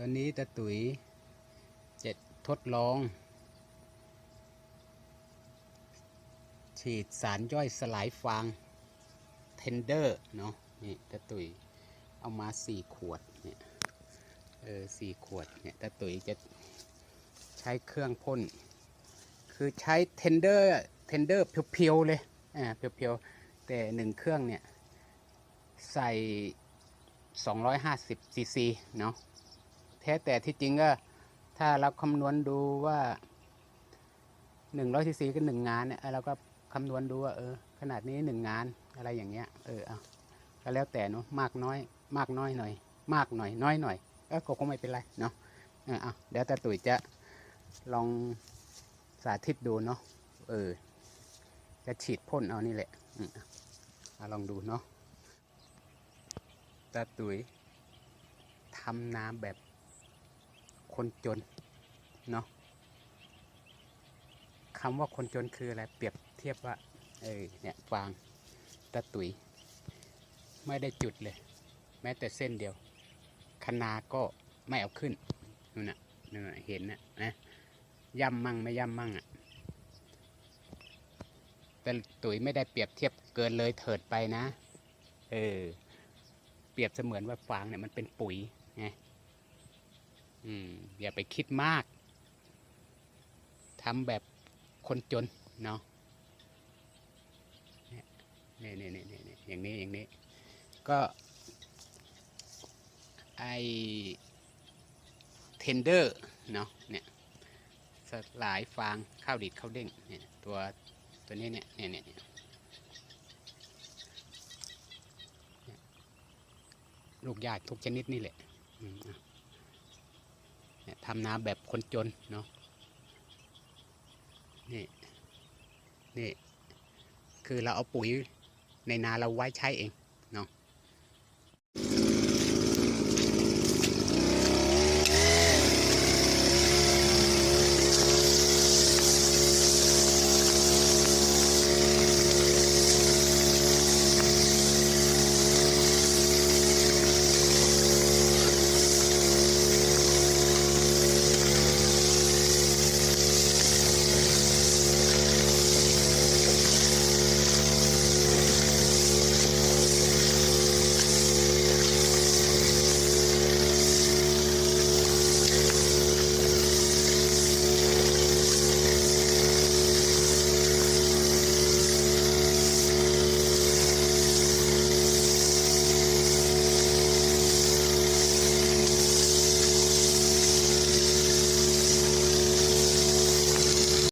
ตอนนี้ตาตุ๋ยจะทดลอง ฉีดสารย่อยสลายฟางเทนเดอร์เนาะนี่ตาตุ๋ยเอามาสี่ขวดเนี่ยเออสี่ขวดเนี่ยตาตุ๋ยจะใช้เครื่องพ่น คือใช้เทนเดอร์เทนเดอร์เพียวๆเลยอ่าเพียวๆ แต่หนึ่งเครื่องเนี่ย ใส่ 250ซีซีเนาะ ท้แต่ที่จริงก็ถ้าเราคำนวณดูว่า100ซีซีก็หนึ่งงานเนี่ยเราก็คำนวณดูว่าเออ ขนาดนี้หนึ่งงานอะไรอย่างเงี้ย เออเอาก็แล้วแต่เนาะมากน้อย มากน้อยหน่อย มากหน่อย น้อยหน่อยเออก็คงไม่เป็นไรเนาะเออเอาเดี๋ยวตาตุ๋ยจะลองสาธิตดูเนาะเออจะฉีดพ่นเอานี่แหละอืมเอาลองดูเนาะตาตุ๋ยทำนาแบบ คนจนเนาะคำว่าคนจนคืออะไรเปรียบเทียบว่าเออเนี่ยฟางตาตุ๋ยไม่ได้จุดเลย แม้แต่เส้นเดียวคนาก็ไม่เอาขึ้นนู่นน่ะนู่นน่ะเห็นนะนะย่ำมั่งไม่ย่ำมั่งอะแต่ตุ๋ยไม่ได้เปรียบเทียบเกินเลยเถิดไปนะ เออ เปรียบเสมือนว่าฟางเนี่ยมันเป็นปุ๋ยไง อย่าไปคิดมากทำแบบคนจนเนาะเนี่ยนี่นี่นี่นี่อย่างนี้อย่างนี้ ก็ไอเทนเดอร์เนาะเนี่ยสลายฟางข้าวดีดข้าวเด้งเนี่ยตัวตัวนี้เนี่ยเนี่ยเนี่ยเนี่ยลูกหญ้าทุกชนิดนี่แหละอืม ทำนาแบบคนจนเนาะนี่นี่คือเราเอาปุ๋ยในนาเราไว้ใช้เอง